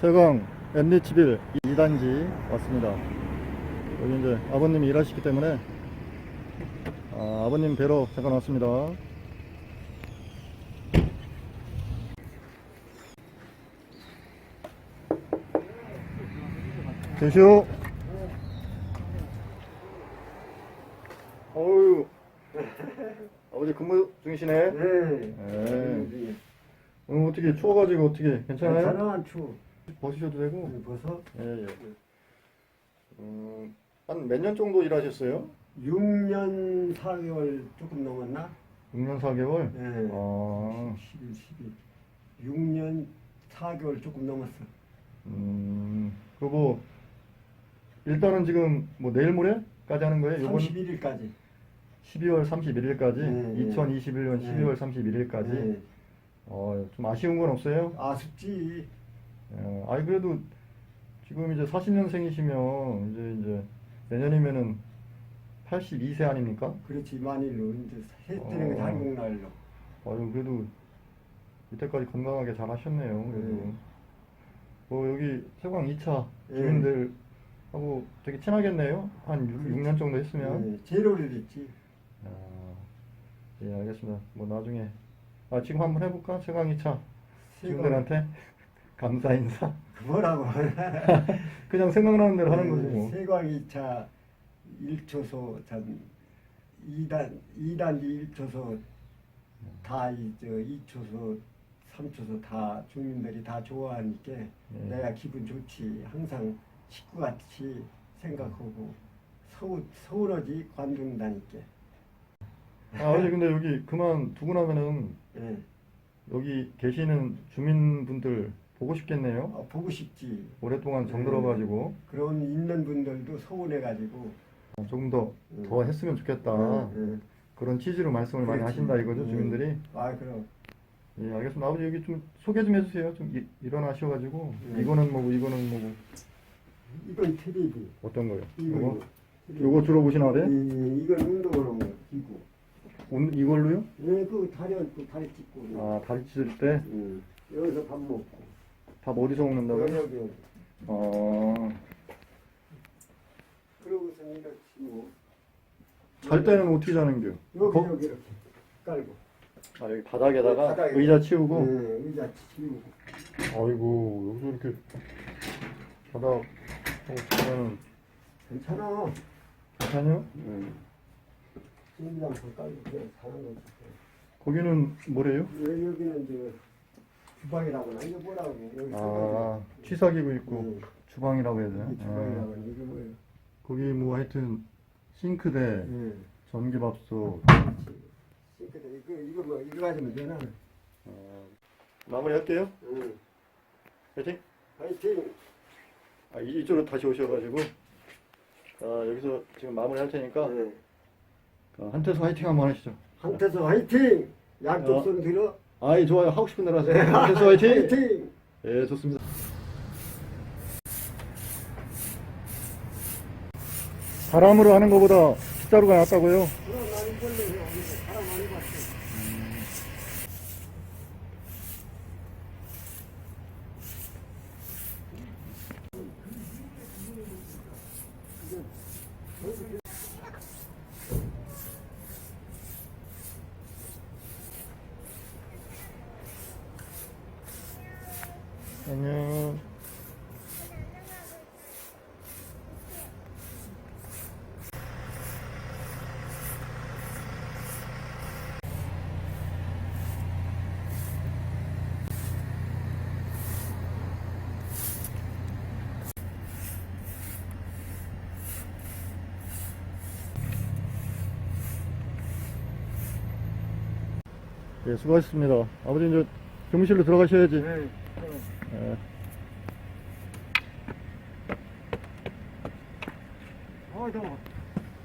최강 앤리치빌 2단지 왔습니다. 여기 이제 아버님이 일하시기 때문에 아, 아버님 뵈러 잠깐 왔습니다. 대쇼. 어유. 아버지 근무 중이시네. 네. 네. 오늘 어떻게 추워가지고 어떻게 괜찮아요? 괜찮아, 추. 벗으셔도 되고. 벌써 예, 예. 음, 한 몇 년 정도 일하셨어요? 6년 4개월 조금 넘었나? 6년 4개월? 네. 아, 11, 12. 6년 4개월 조금 넘었어. 음, 그리고 뭐 일단은 지금 뭐 내일 모레까지 하는 거예요? 요번 31일까지. 12월 31일까지? 네, 네. 2021년 네. 12월 31일까지? 네. 어, 좀 아쉬운 건 없어요? 아쉽지. 어, 아니 그래도 지금 이제 40년생이시면 이제 이제 내년이면은 82세 아닙니까? 그렇지, 만일로. 이제 해 어. 뜨는 게 한국 날로. 아유 그래도 이때까지 건강하게 잘 하셨네요. 그래도 네. 뭐 여기 세광 2차 네. 주민들하고 되게 친하겠네요. 한 6, 년 정도 했으면. 네. 제일 오래됐지. 아, 예 알겠습니다. 뭐 나중에 아 지금 한번 해볼까? 세광 2차 주민들한테 감사 인사. 뭐라고. 그냥 생각나는 대로 하는 거지 뭐. 세광 2차 1초소 전 2단 2단지 1초소 다이저 2초소 3초소 다 주민들이 다 좋아하니까 네. 내가 기분 좋지 항상 식구같이 생각하고 서울 서울어지 관둔다니까 아 아버지 근데 여기 그만 두고 나면은 예. 여기 계시는 주민분들 보고 싶겠네요. 아, 보고 싶지 오랫동안 정들어가지고 그런 있는 분들도 서운해가지고 조금 더 음. 더 했으면 좋겠다. 예, 예. 그런 취지로 말씀을 많이 그렇지. 하신다 이거죠 음. 주민들이. 아 그럼 예 알겠습니다. 아버지 여기 좀 소개 좀 해주세요. 좀 이, 일어나셔가지고 음. 이거는 뭐고 이거는 뭐고 이건 테레비 어떤 거요? 이거 요거 테레비. 요거 주로 보시나 래 이, 이건 운동으로 뭐 기구. 온 이걸로요? 예, 그 다리 얹고 다리 찢고. 아 다리 찢을 때밥 음. 여기서 밥 먹고. 어디서 여기 먹는다고요? 여기 여기. 어잘 그러고서 이렇게 치고. 때는 어떻게 자는 겨? 여기 거- 여기 이렇게 깔고. 아 여기 바닥에다가 바닥에. 의자 치우고. 예, 의자 치우고. 아이고 여기서 이렇게 바닥 자면은 괜찮아. 괜찮아요? 음. 의자 더 깔고 그냥 자는 거지. 거기는 뭐래요? 여기 여기는 이제 주방이라고 나 이거 뭐라고 여기 아 취사기구 있고 음. 주방이라고 해야 되나? 이게 주방이라고 아, 이게 뭐예요? 거기 뭐 하여튼 싱크대, 예. 전기밥솥 싱크대 이거 이거 뭐 이거 가지면 되나? 어, 마무리할게요. 응. 파이팅! 파이팅. 아, 이- 이쪽으로 다시 오셔가지고 아, 여기서 지금 마무리할 테니까 예. 아, 한태서 화이팅 한번 하시죠. 한태서 화이팅! 양쪽 어. 손 들어. 아이 좋아요 하고 싶은 대로 하세요. 한태서 화이팅! 화이팅! 예 좋습니다. 바람으로 하는 것보다 빗자루가 낫다고요? 그럼 나는 원래 여기서 사람 많이 봤어. 안녕. 예, 수고하셨습니다. 아버지 이제 교무실로 들어가셔야지. 네. 예. 어, 더워.